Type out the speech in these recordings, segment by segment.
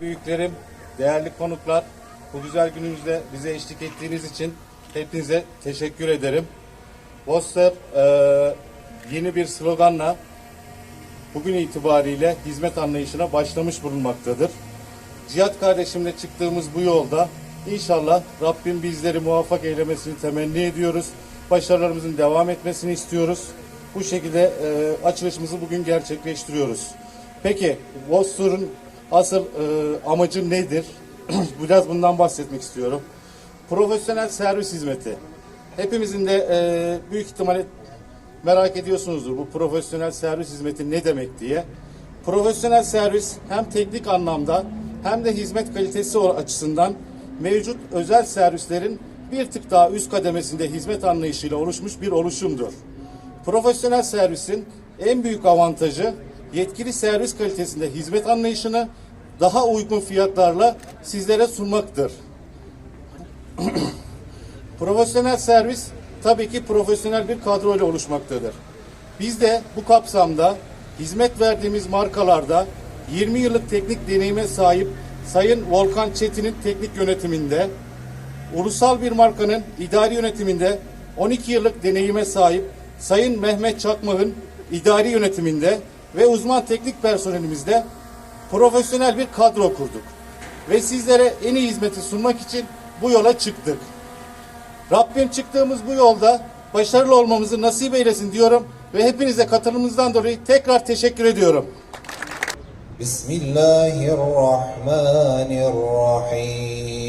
Büyüklerim, değerli konuklar, bu güzel günümüzde bize eşlik ettiğiniz için hepinize teşekkür ederim. Boster eee, yeni bir sloganla bugün itibariyle hizmet anlayışına başlamış bulunmaktadır. Cihat kardeşimle çıktığımız bu yolda inşallah Rabbim bizleri muvaffak eylemesini temenni ediyoruz. Başarılarımızın devam etmesini istiyoruz. Bu şekilde e, açılışımızı bugün gerçekleştiriyoruz. Peki Vostur'un asıl e, amacı nedir? Biraz bundan bahsetmek istiyorum. Profesyonel servis hizmeti. Hepimizin de e, büyük ihtimalle merak ediyorsunuzdur bu profesyonel servis hizmeti ne demek diye. Profesyonel servis hem teknik anlamda hem de hizmet kalitesi açısından mevcut özel servislerin bir tık daha üst kademesinde hizmet anlayışıyla oluşmuş bir oluşumdur. Profesyonel servisin en büyük avantajı yetkili servis kalitesinde hizmet anlayışını daha uygun fiyatlarla sizlere sunmaktır. Profesyonel servis tabii ki profesyonel bir kadro ile oluşmaktadır. Biz de bu kapsamda hizmet verdiğimiz markalarda 20 yıllık teknik deneyime sahip Sayın Volkan Çetin'in teknik yönetiminde, ulusal bir markanın idari yönetiminde 12 yıllık deneyime sahip Sayın Mehmet Çakmak'ın idari yönetiminde ve uzman teknik personelimizle profesyonel bir kadro kurduk. Ve sizlere en iyi hizmeti sunmak için bu yola çıktık. Rabbim çıktığımız bu yolda başarılı olmamızı nasip eylesin diyorum ve hepinize katılımınızdan dolayı tekrar teşekkür ediyorum. Bismillahirrahmanirrahim.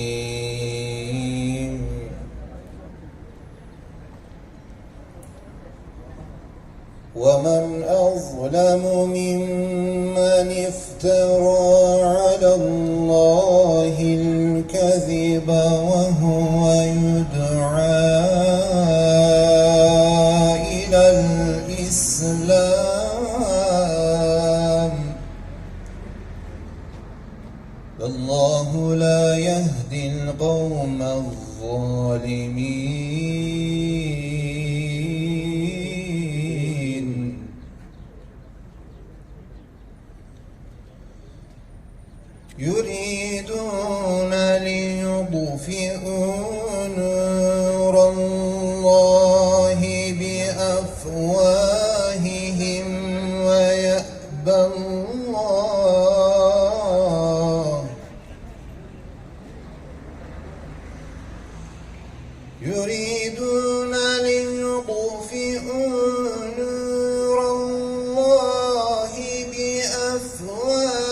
ومن أظلم ممن افترى على الله الكذب وهو يدعى إلى الإسلام والله لا يهدي القوم الظالمين ليطفئوا نور الله بأفواههم ويأبى الله. يريدون ليطفئوا نور الله بأفواههم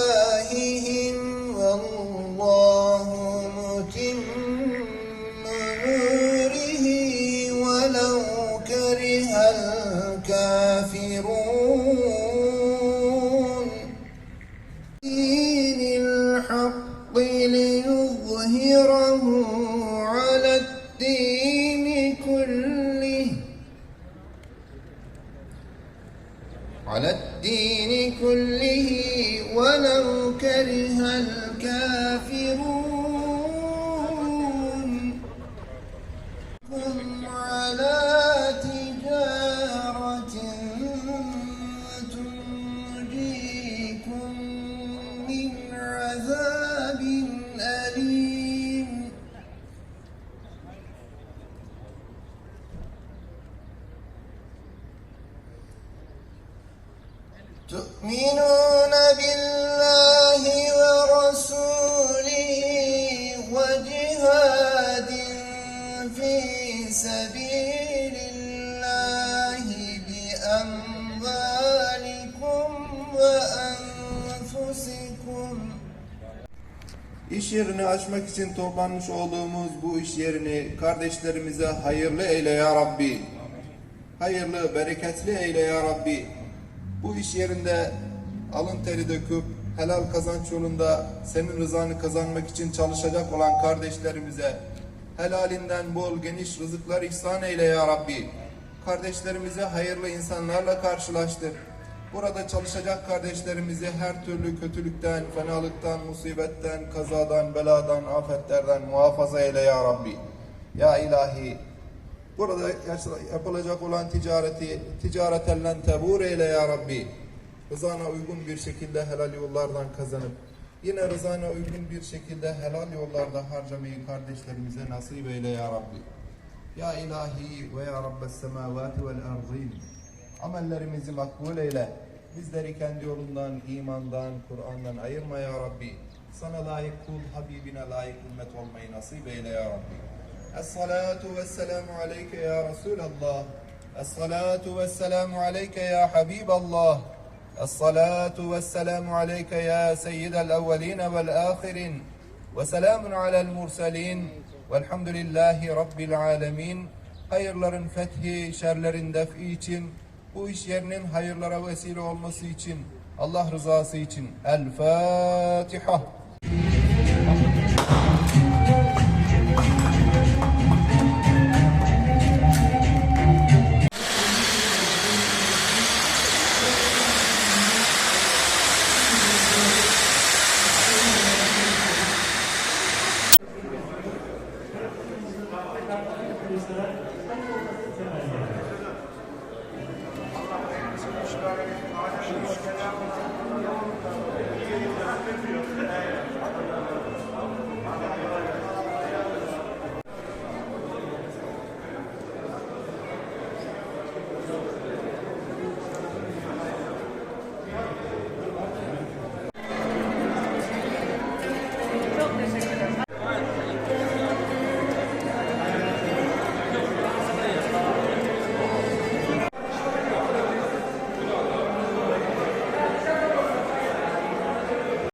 الكافرون دين الحق ليظهره على الدين كله. على الدين كله ولو كره الكافرون. تؤمنون بالله ورسوله وجهاد في سبيل الله بأموالكم وأنفسكم İş yerini açmak için toplanmış olduğumuz bu iş yerini kardeşlerimize hayırlı eyle ya Rabbi. Hayırlı, bereketli eyle ya Rabbi. Bu iş yerinde alın teri döküp helal kazanç yolunda senin rızanı kazanmak için çalışacak olan kardeşlerimize helalinden bol geniş rızıklar ihsan eyle ya Rabbi. Kardeşlerimizi hayırlı insanlarla karşılaştır. Burada çalışacak kardeşlerimizi her türlü kötülükten, fenalıktan, musibetten, kazadan, beladan, afetlerden muhafaza eyle ya Rabbi. Ya ilahi, burada yapılacak olan ticareti, ticareten tebur eyle ya Rabbi. Rızana uygun bir şekilde helal yollardan kazanıp, Yine rızana uygun bir şekilde helal yollarda harcamayı kardeşlerimize nasip eyle ya Rabbi. Ya ilahi ve ya Rabbes semavati vel arzin. Amellerimizi makbul eyle. Bizleri kendi yolundan, imandan, Kur'an'dan ayırma ya Rabbi. Sana layık kul, Habibine layık ümmet olmayı nasip eyle ya Rabbi. Es-salatu vesselamu aleyke ya Resulallah. Es-salatu vesselamu aleyke ya Habiballah. الصلاة والسلام عليك يا سيد الأولين والآخرين وسلام على المرسلين والحمد لله رب العالمين Hayırların fethi, şerlerin defi için, bu iş yerinin hayırlara vesile olması için, Allah rızası için. El Fatiha.